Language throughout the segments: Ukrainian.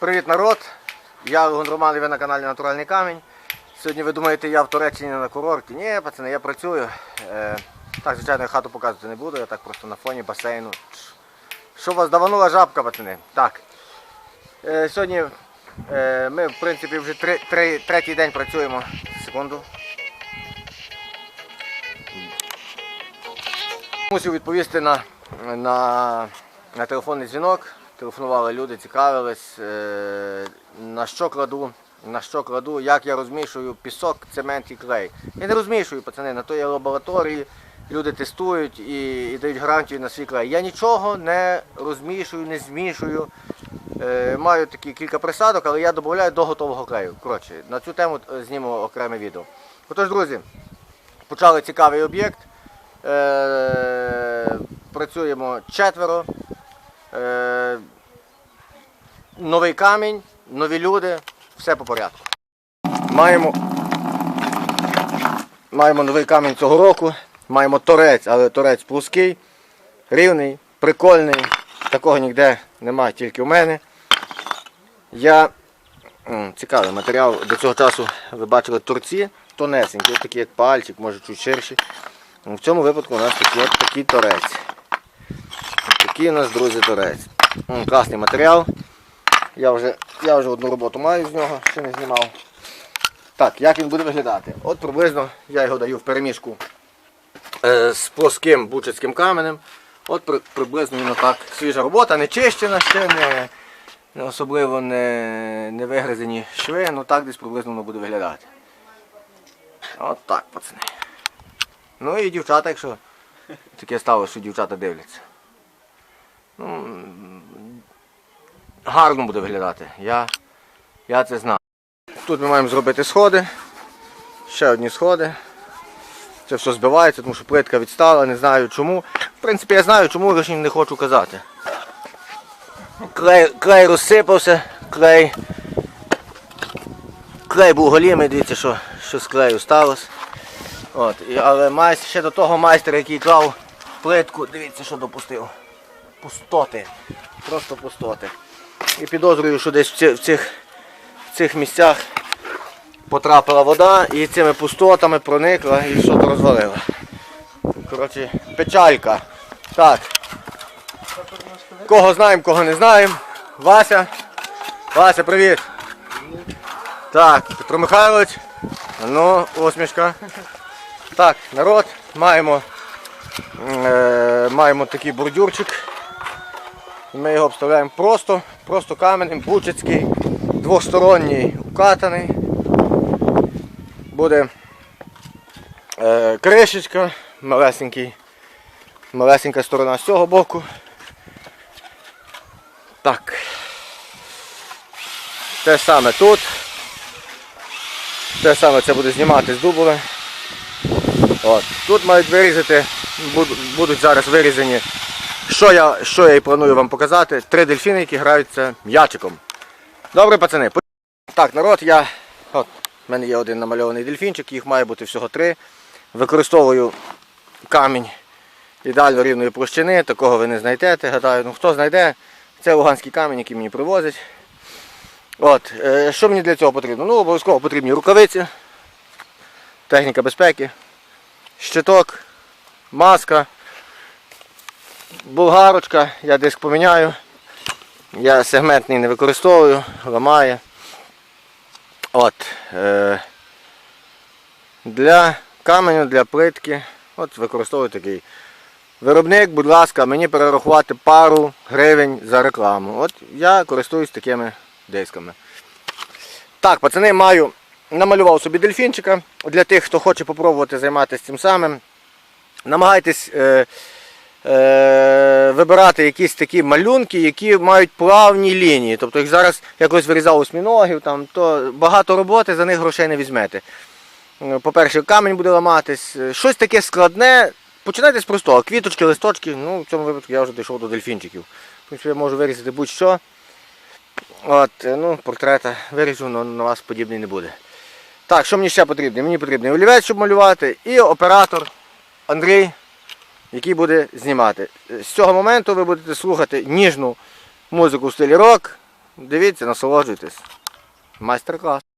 Привіт, народ! Я Легон Роман, ви на каналі Натуральний Камінь. Сьогодні ви думаєте, я в Туреччині на курорті. Ні, пацани, я працюю. Е, так, звичайно, я хату показувати не буду, я так просто на фоні басейну. Що вас даванула жабка, пацани? Так. Е, сьогодні е, ми, в принципі, вже третій день працюємо. Секунду. Мусив відповісти на, на телефонний дзвінок. Телефонували люди, цікавились, е, на що кладу, на що кладу, як я розмішую пісок, цемент і клей. Я не розмішую, пацани, на то є лабораторії, люди тестують і, і дають гарантію на свій клей. Я нічого не розмішую, не змішую. Е, маю такі кілька присадок, але я додаю до готового клею. Коротше, на цю тему е, зніму окреме відео. Отож, друзі, почали цікавий об'єкт. Працюємо четверо. Е, новий камінь, нові люди, все по порядку. Маємо, маємо новий камінь цього року. Маємо торець, але торець плоский, рівний, прикольний. Такого ніде немає, тільки у мене. Я цікавий матеріал. До цього часу ви бачили торці тонесенькі, такі як пальчик, може чуть ширші. В цьому випадку у нас такий, такий торець. Такий у нас, друзі, торець. Класний матеріал. Я вже, я вже одну роботу маю з нього, ще не знімав. Так, як він буде виглядати? От приблизно я його даю в перемішку е, з плоским бучацьким каменем. От при, приблизно він отак. Свіжа робота, не чищена ще, не, не особливо не, не вигризані шви, ну так десь приблизно воно буде виглядати. От так, пацани. Ну і дівчата, якщо таке сталося, що дівчата дивляться. Ну, гарно буде виглядати. Я, я це знаю. Тут ми маємо зробити сходи. Ще одні сходи. Це все збивається, тому що плитка відстала, не знаю чому. В принципі, я знаю, чому лише не хочу казати. Клей, клей розсипався, клей. Клей був голімий, дивіться, що, що з клею сталося. От, але майстер, ще до того майстер, який клав плитку, дивіться, що допустив. Пустоти. Просто пустоти. І підозрюю, що десь в цих, в цих, в цих місцях потрапила вода і цими пустотами проникла і все розвалила. Коротше, печалька. Так. Кого знаємо, кого не знаємо. Вася. Вася, привіт. Так, Петро Михайлович. Ну, усмішка. Так, народ, маємо, е, маємо такий бордюрчик. Ми його обставляємо просто, просто каменем, бучацький, двосторонній укатаний. Буде е, кришечка, малесенький, малесенька сторона з цього боку. Так. Те саме тут. Те саме це буде знімати з дубове. От. Тут мають вирізати, будуть зараз вирізані, що я, що я і планую вам показати. Три дельфіни, які граються м'ячиком. Добре, пацани. Так, народ, я. От, в мене є один намальований дельфінчик, їх має бути всього три. Використовую камінь ідеально рівної площини, такого ви не знайдете. Гадаю, ну хто знайде, це луганський камінь, який мені привозять. От, е, що мені для цього потрібно? Ну, обов'язково потрібні рукавиці, техніка безпеки, щиток, маска, болгарочка, я диск поміняю. Я сегментний не використовую, ламає. От, е, для каменю, для плитки, от використовую такий. Виробник, будь ласка, мені перерахувати пару гривень за рекламу. От я користуюсь такими дисками. Так, пацани, маю, намалював собі дельфінчика. Для тих, хто хоче попробувати займатися цим самим. Намагайтесь е, вибирати якісь такі малюнки, які мають плавні лінії. Тобто, як зараз якось вирізав осьміногів, там, то багато роботи, за них грошей не візьмете. Е, По-перше, камінь буде ламатись. Е, Щось таке складне. Починайте з простого. Квіточки, листочки. Ну, в цьому випадку я вже дійшов до дельфінчиків. В принципі, я можу вирізати будь-що. От, е, ну, портрета виріжу, але на вас подібний не буде. Так, що мені ще потрібно? Мені потрібен олівець, щоб малювати, і оператор Андрій, який буде знімати. З цього моменту ви будете слухати ніжну музику в стилі рок, дивіться, насолоджуйтесь. Майстер-клас.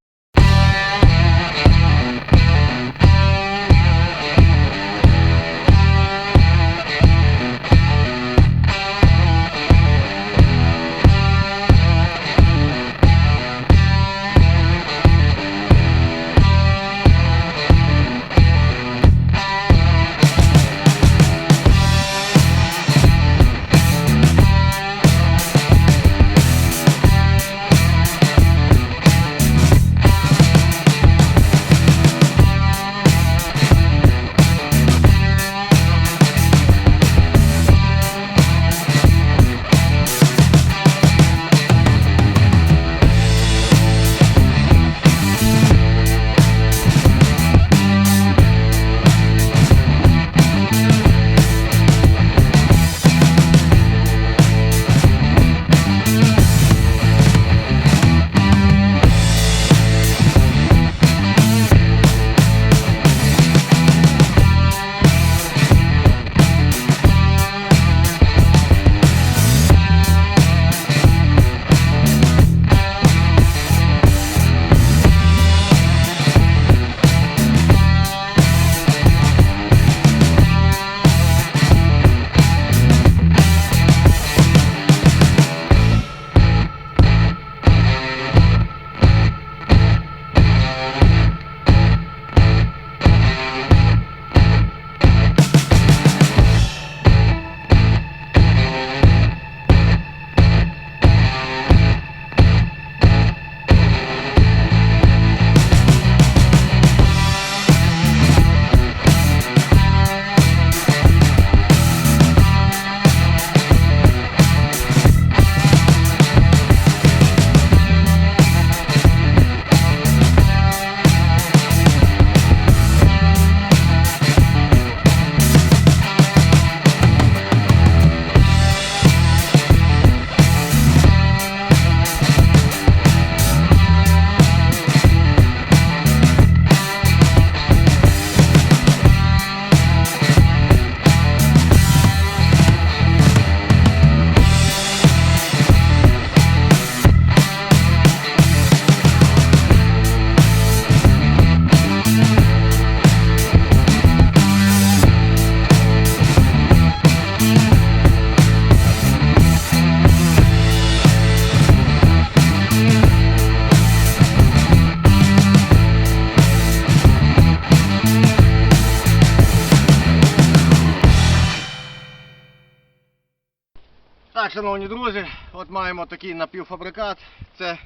Шановні друзі, от маємо такий напівфабрикат. Це,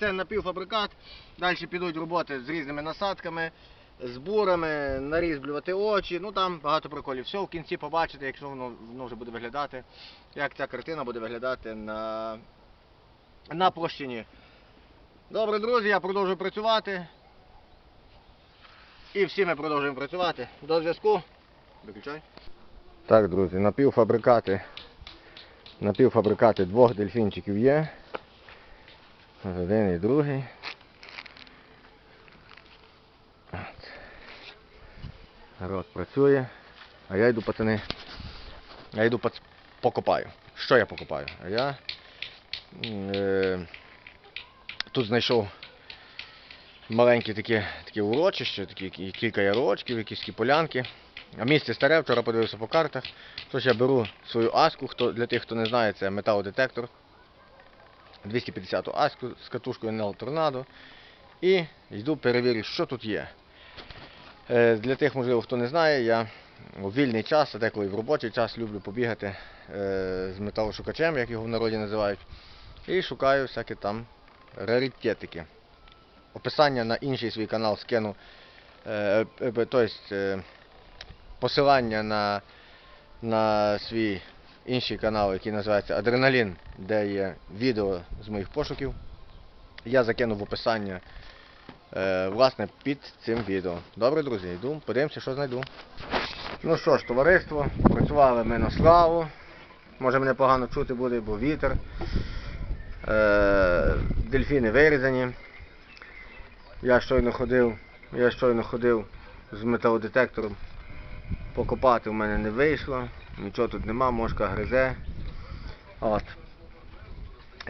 це напівфабрикат. Далі підуть роботи з різними насадками, з бурами, нарізблювати очі. Ну там багато приколів. Все в кінці побачите, якщо воно, воно вже буде виглядати, як ця картина буде виглядати на, на площині. Добре, друзі, я продовжую працювати. І всі ми продовжуємо працювати. До зв'язку. Виключай. Так, друзі, напівфабрикати Напівфабрикати двох дельфінчиків є. Один і другий. От. Рот працює. А я йду, пацани. Я йду пац... покопаю. Що я покопаю? А я е, тут знайшов маленькі такі, такі урочища, такі кілька ярочків, якісь полянки. А місце старе, вчора подивився по картах. Тож я беру свою аску, хто, для тих, хто не знає, це металодетектор. 250-ту аску з катушкою NL Tornado. І йду перевірю, що тут є. Е, Для тих, можливо, хто не знає, я у вільний час, а деколи в робочий час люблю побігати е, з металошукачем, як його в народі називають. І шукаю всякі там раритетики. Описання на інший свій канал скину. Е, е, посилання на, на свій інший канал, який називається Адреналін, де є відео з моїх пошуків. Я закину в описання е, власне під цим відео. Добре, друзі, йду, подивимося, що знайду. Ну що ж, товариство, працювали ми на славу. Може мене погано чути буде, бо вітер. Е, дельфіни вирізані. Я щойно ходив, я щойно ходив з металодетектором. Покопати в мене не вийшло, нічого тут нема, мошка гризе. От.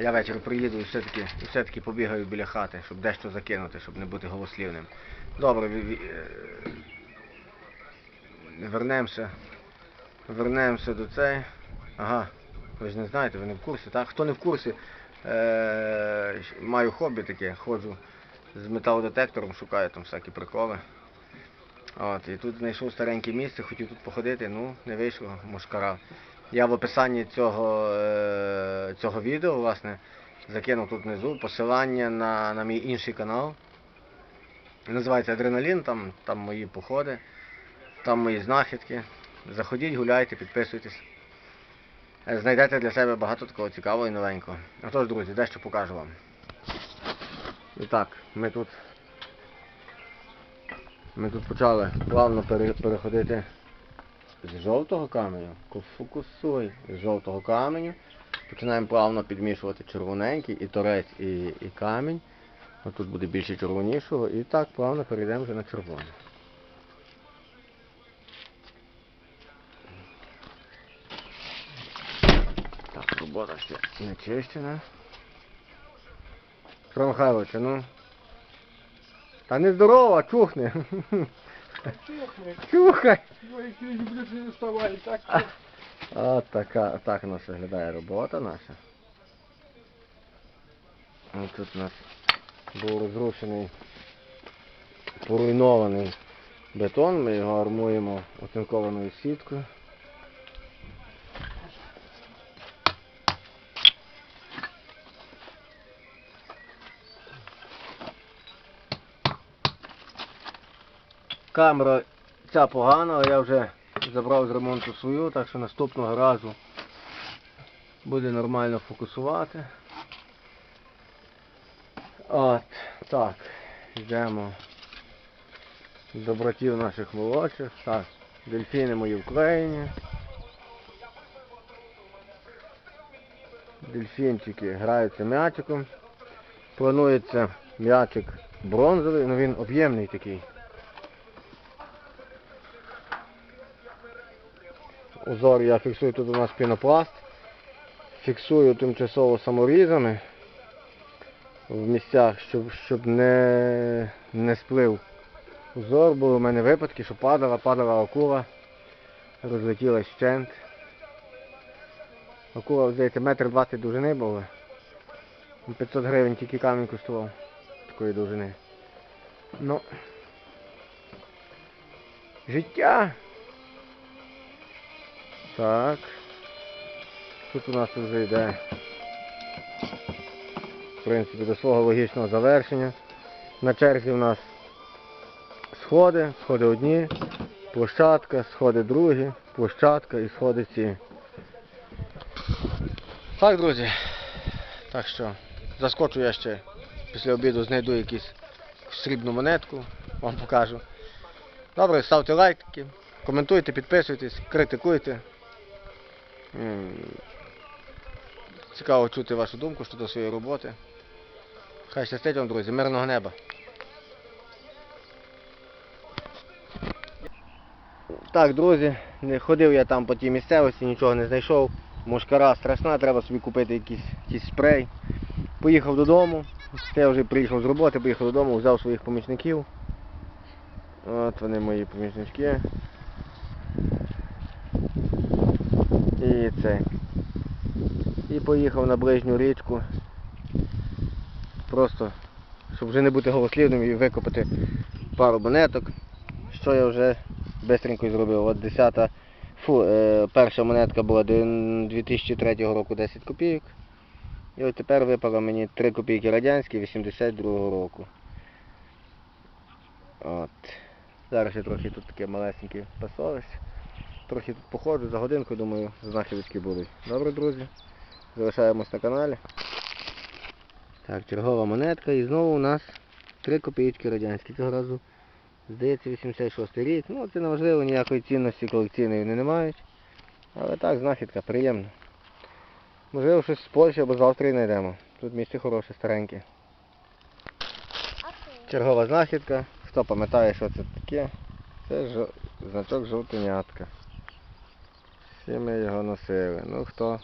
Я ввечері приїду і все-таки, все-таки побігаю біля хати, щоб дещо закинути, щоб не бути голослівним. Добре, е, вернемося. Вернемося до цей. Ага, ви ж не знаєте, ви не в курсі, так? Хто не в курсі, е, маю хобі таке, ходжу з металодетектором, шукаю там всякі приколи. От, і тут знайшов стареньке місце, хотів тут походити, ну, не вийшло, мушкара. Я в описанні цього, е, цього відео, власне, закинув тут внизу посилання на, на мій інший канал. Називається Адреналін, там, там мої походи, там мої знахідки. Заходіть, гуляйте, підписуйтесь. Е, Знайдете для себе багато такого цікавого і новенького. Отож, друзі, дещо покажу вам. І так, ми тут. Ми тут почали плавно пере- переходити з жовтого каменю. Фокусуй з жовтого каменю. Починаємо плавно підмішувати червоненький і торець, і, і камінь. От тут буде більше червонішого. І так плавно перейдемо вже на червоний. Так, робота ще не чищена. Михайлович, ну. Та не здорово, чухни. Чухай. не вставай, так От така, так у нас виглядає робота наша. Ось тут у нас був розрушений, поруйнований бетон, ми його армуємо оцинкованою сіткою. Камера ця погана, але я вже забрав з ремонту свою, так що наступного разу буде нормально фокусувати. От, так, йдемо до братів наших молодших. Так, дельфіни мої вклеєні. Дельфінчики граються м'ячиком. Планується м'ячик бронзовий, але він об'ємний такий. Узор я фіксую тут у нас пінопласт. Фіксую тимчасово саморізами в місцях, щоб, щоб не, не сплив узор. Були у мене випадки, що падала, падала акула, розлетілась щент. Акула, здається, метр двадцять довжини була. 500 гривень тільки камінь коштував такої довжини. Ну, життя. Так. Тут у нас вже йде, в принципі, до свого логічного завершення. На черзі у нас сходи, сходи одні, площадка, сходи другі, площадка і сходи ці. Так, друзі. Так що, заскочу я ще після обіду знайду якусь срібну монетку, вам покажу. Добре, ставте лайки, коментуйте, підписуйтесь, критикуйте. Цікаво чути вашу думку щодо своєї роботи. Хай щастить вам, друзі, мирного неба. Так, друзі, не ходив я там по тій місцевості, нічого не знайшов. Мошкара страшна, треба собі купити якийсь, якийсь спрей. Поїхав додому. Я вже приїхав з роботи, поїхав додому, взяв своїх помічників. От вони мої помічнички. І це. І поїхав на ближню річку. Просто, щоб вже не бути голослівним і викопати пару монеток. Що я вже бистренько зробив. От 10 фу, е, перша монетка була дин- 2003 року 10 копійок. І от тепер випало мені 3 копійки радянські 82 року. От. Зараз я трохи тут таке малесеньке пасовище. Трохи тут походжу, за годинку, думаю, знахідочки будуть. Добре, друзі. Залишаємось на каналі. Так, чергова монетка і знову у нас 3 копійки радянські. Цього разу, здається, 86 рік. Ну, це не важливо, ніякої цінності колекційної вони не мають. Але так, знахідка, приємно. Можливо, щось з Польщі або з Австрії знайдемо. Тут місце хороше, стареньке. Чергова знахідка. Хто пам'ятає, що це таке? Це жо... значок жовтенятка. Всі ми його носили. Ну хто?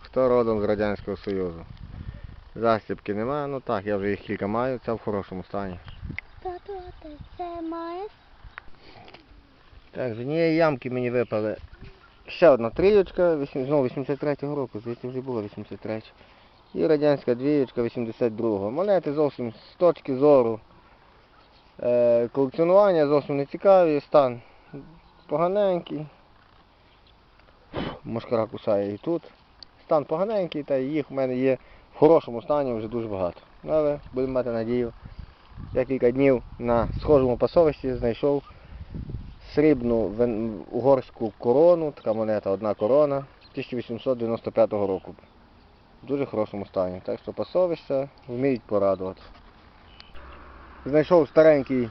Хто родом з Радянського Союзу? Застібки нема, ну так, я вже їх кілька маю, це в хорошому стані. Тату, ти це маєш? Так, з однієї ямки мені випали ще одна трієчка, знову 83-го року, звідти вже було 83 І радянська двієчка 82-го. Монети зовсім з точки зору е, колекціонування зовсім не цікаві, стан поганенький. Мошкара кусає і тут. Стан поганенький, та їх в мене є в хорошому стані вже дуже багато. Але будемо мати надію. Я кілька днів на схожому пасовищі знайшов срібну угорську корону, така монета, одна корона 1895 року. В дуже хорошому стані. Так що пасовища вміють порадувати. Знайшов старенький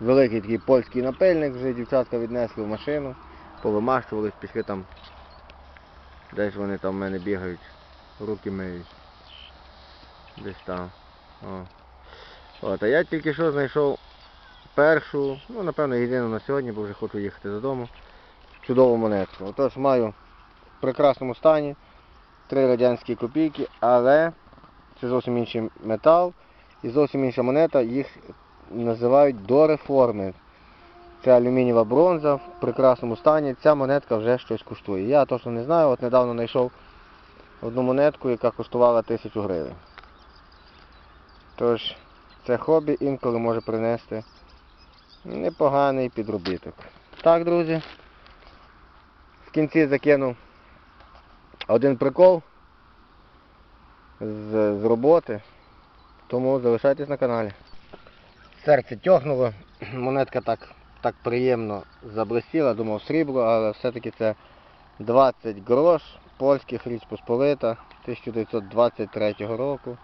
великий такий польський напильник, вже дівчатка віднесли в машину, повимащувались, пішли там. Десь вони там в мене бігають, руки миють. Десь там. О. От, а я тільки що знайшов першу, ну напевно єдину на сьогодні, бо вже хочу їхати додому. Чудову монетку. Отож маю в прекрасному стані три радянські копійки, але це зовсім інший метал і зовсім інша монета, їх називають до реформи. Це алюмінієва бронза в прекрасному стані. Ця монетка вже щось коштує. Я точно не знаю, от недавно знайшов одну монетку, яка коштувала тисячу гривень. Тож, це хобі інколи може принести непоганий підробіток. Так, друзі. В кінці закинув один прикол з, з роботи, тому залишайтесь на каналі. Серце тьохнуло, монетка так, так приємно заблистіла, думав срібло, але все-таки це 20 грош польських Річ Посполита 1923 року.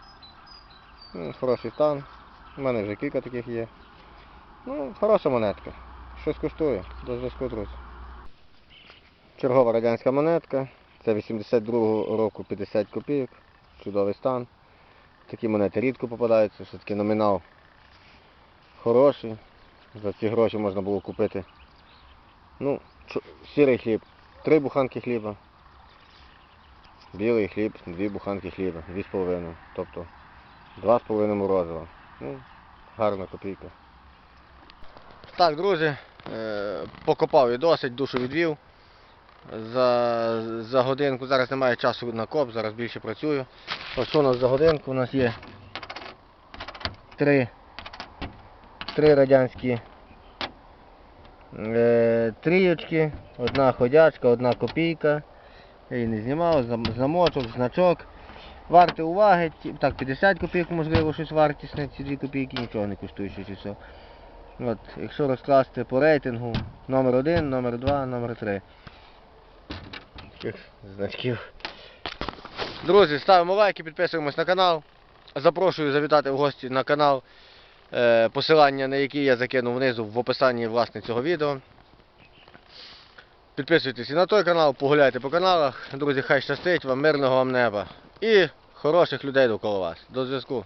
Ну, Хороший стан. У мене вже кілька таких є. Ну, хороша монетка. Щось коштує. До зв'язку, друзі. Чергова радянська монетка. Це 82-го року 50 копійок. Чудовий стан. Такі монети рідко попадаються, все-таки номінал хороший. За ці гроші можна було купити. Ну, сірий хліб. Три буханки хліба. Білий хліб, дві буханки хліба. Дві з половиною. Тобто два з половиною морозива. Ну, гарна копійка. Так, друзі, е, покопав і досить, душу відвів. За, за годинку, зараз немає часу на коп, зараз більше працюю. Ось що у нас за годинку? У нас є три, три радянські е, трійочки, одна ходячка, одна копійка. Я її не знімав, замочок, значок. Варте уваги, так, 50 копійок, можливо, щось вартісне, ці дві копійки нічого не щось і все. От, якщо розкласти по рейтингу, номер 1, номер 2, номер 3. Таких значків. Друзі, ставимо лайки, підписуємось на канал. Запрошую завітати в гості на канал, посилання на які я закинув внизу в описанні власне цього відео. Підписуйтесь і на той канал, погуляйте по каналах. Друзі, хай щастить вам, мирного вам неба. І хороших людей довкола вас. До зв'язку.